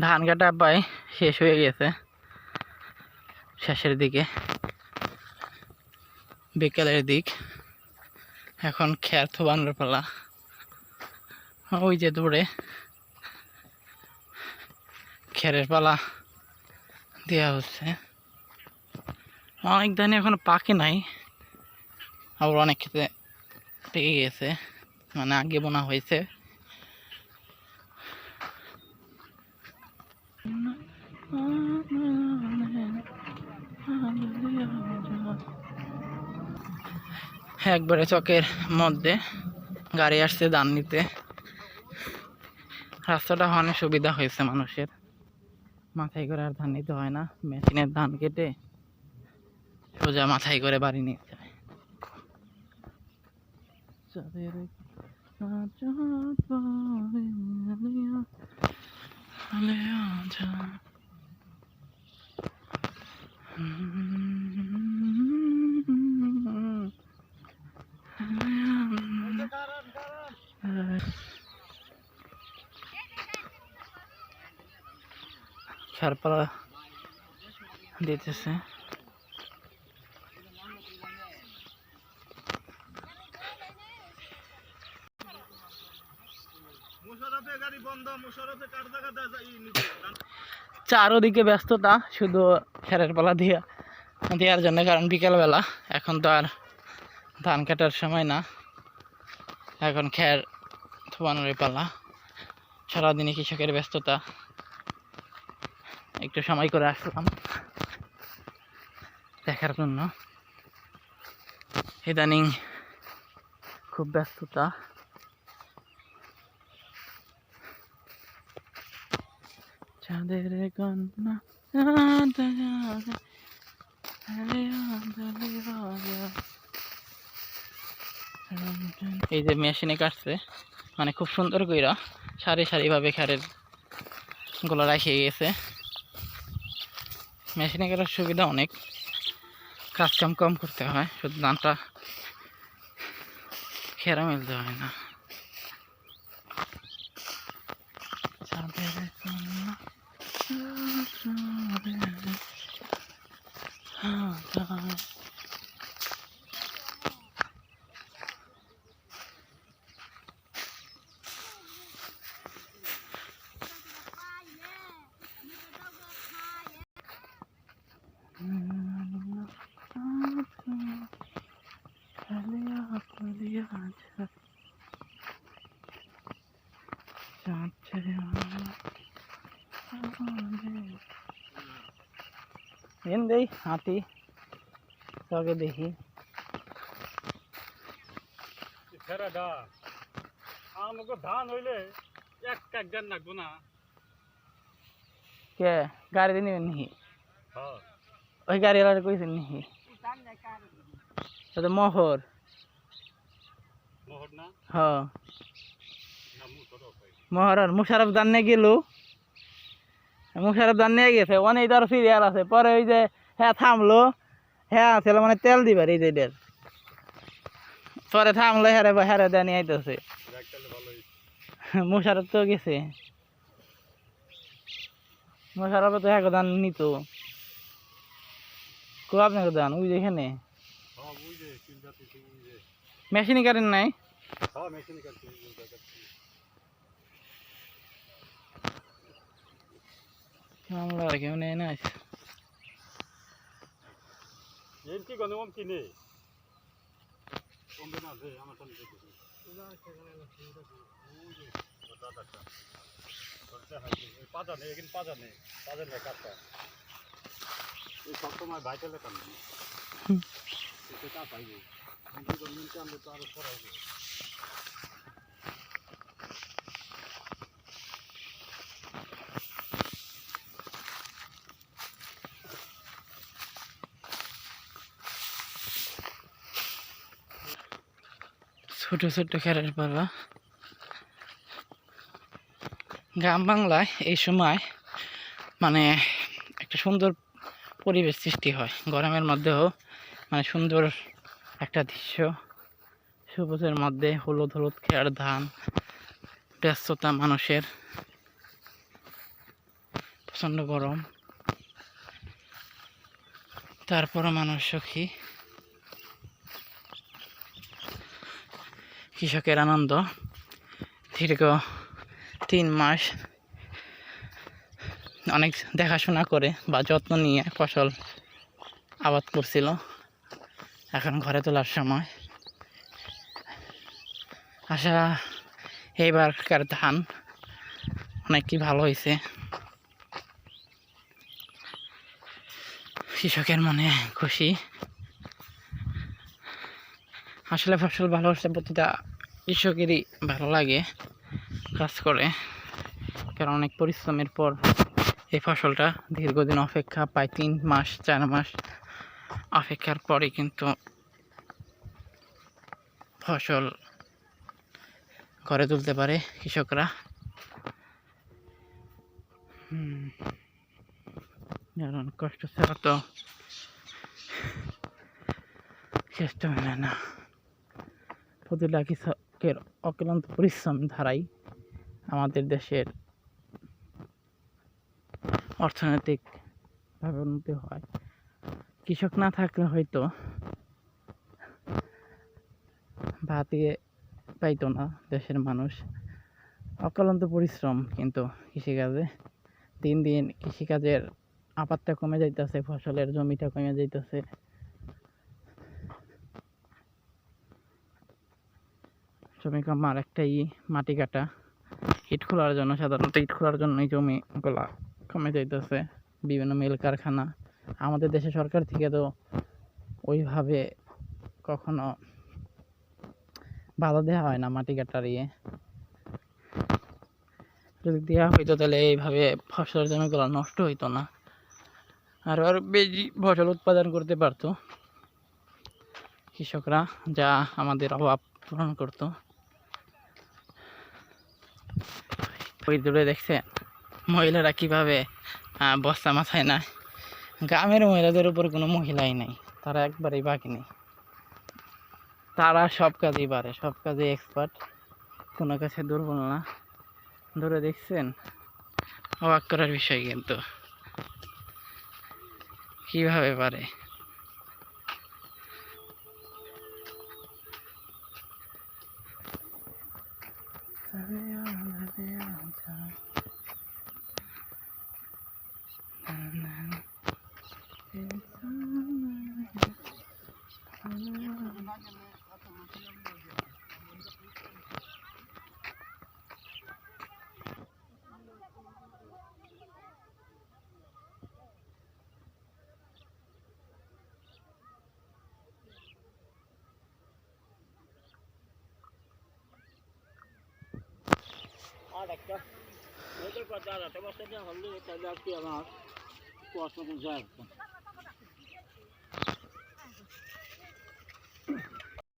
ধান কাটা প্রায় শেষ হয়ে গেছে। শেষের দিকে। বিকেলের দিক। এখন খ্যার থোবানোর পালা। ওই যে দূরে। খেরের পালা দেওয়া হচ্ছে। অনেক ধানই এখনও পাকে নাই। আবার অনেক ক্ষেত্রে পেকে গেছে। মানে আগে বোনা হয়েছে। একবারে চকের মধ্যে গাড়ি আসছে ধান নিতে। রাস্তাটা অনেক সুবিধা হয়েছে মানুষের। মাথায় করে আর ধান নিতে হয় না। মেশিনের ধান কেটে সোজা মাথায় করে বাড়ি নিতে হয়। চাঁদের আলিয়া দিতেছে। চারোদিকে ব্যস্ততা, শুধু খেরের পালা দিয়া, দেওয়ার জন্য, কারণ বিকেলবেলা এখন তো আর ধান কাটার সময় না। এখন খের থুবানোর পালা। সারাদিনে কৃষকের ব্যস্ততা। একটু সময় করে আসলাম দেখার জন্য। ইদানিং খুব ব্যস্ততা। চাঁদের এই যে মেশিনে কাটছে মানে খুব সুন্দর কইরা সারি সারি ভাবে খেরেরগুলো রাখে গেছে। মেশিনে গেলে সুবিধা অনেক। কাজ কাম কম করতে হয়, শুধু ধানটা খেরা মিলতে হয় না। হ্যাঁ আলিয়া, আলিয়া। চাঁদ ছেড়ে এন দেই হাতি। তোকে দেখি। ফেরাডা আমাকে ধান হইলে এক এক গান লাগবো না। কে? গাড়ি দিয়ে নেবেন নাকি? হ্যাঁ। ওই গাড়িওয়ালা কইছেন নাকি? তো মোহর মোহর না হ না মুসর হয় মোহর আর মুশারফ দান নিয়ে গেল। মুশারফ দান নিয়ে গেছে অনেক ধর সিরিয়াল আছে। পরে ওই যে হ্যাঁ থামলো। হ্যাঁ ছিল মানে তেল দিবার এই যে। পরে থামলো হ্যাঁ হ্যাঁ রে আইতেছে। মুশারফ তো গেছে। মুশারফে তো হ্যাঁ দান নিত। কো আপনাকে দান ওই যে হ্যাঁ মেশিনই কারেন্ট নাই হ্যাঁ মেশিন মামলা আর কেউ নেই না কি গনে ওম কিনে ওম না দে আমার সামনে দেখি। পাজা নেই এখানে পাজা নেই পাজা নেই কাটটা এই ভাইটালে কাম ছোট ছোট খেরের পালা। গ্রাম বাংলায় এই সময় মানে একটা সুন্দর পরিবেশ সৃষ্টি হয়। গরমের মধ্যেও মানে সুন্দর একটা দৃশ্য। সবুজের মধ্যে হলুদ হলুদ খেয়ার ধান, ব্যস্ততা মানুষের। প্রচণ্ড গরম। তারপরও মানুষ সুখী। কৃষকের আনন্দ। দীর্ঘ তিন মাস অনেক দেখাশোনা করে বা যত্ন নিয়ে ফসল আবাদ করছিল। এখন ঘরে তোলার সময়। আশা এইবারকার ধান? অনেকই ভালো হয়েছে কৃষকের মনে খুশি। আসলে ফসল ভালো হচ্ছে প্রতিটা কৃষকেরই ভালো লাগে কাজ করে। কারণ অনেক পরিশ্রমের পর এই ফসলটা দীর্ঘদিন অপেক্ষা, প্রায় তিন মাস, চার মাস অপেক্ষার পরে কিন্তু ফসল ঘরে তুলতে পারে কৃষকরা। কারণ কষ্ট ছাড়া তো চেষ্ট মেলে না প্রতিটা কৃষকের অক্লান্ত পরিশ্রম ধারাই আমাদের দেশের অর্থনৈতিকভাবে উন্নতি হয়। কৃষক না থাকলে হয়তো ভাতিয়ে পাইতো না দেশের মানুষ। অক্লান্ত পরিশ্রম কিন্তু কৃষিকাজে। দিন দিন কৃষিকাজের আপাতটা কমে যাইতেছে, ফসলের জমিটা কমে যাইতেছে। জমি কামার একটাই মাটি কাটা। ইট খোলার জন্য, সাধারণত ইট খোলার জন্য এই জমিগুলা কমে যাইতেছে। বিভিন্ন মিল কারখানা আমাদের দেশে সরকার থেকে তো ওইভাবে কখনো বাধা দেওয়া হয় না মাটি কাটার ইয়ে। যদি দেওয়া হইতো তাহলে এইভাবে ফসলের জমিগুলো নষ্ট হইতো না। আর আর বেশি ফসল উৎপাদন করতে পারতো। কৃষকরা যা আমাদের অভাব পূরণ করতো। ওই দূরে দেখছে মহিলারা কীভাবে বস্তা মাথায় নেয়। গ্রামের মহিলাদের উপর কোনো মহিলাই নাই। তারা একবারেই বাকি নেই। তারা সব কাজেই পারে, সব কাজে এক্সপার্ট কোনো কাছে দুর্বল না। ধরে দেখছেন? অবাক করার বিষয় কিন্তু। কীভাবে পারে? আর একটা ওদের কথা আর একটা বস্তা দেওয়া হলে তাহলে আর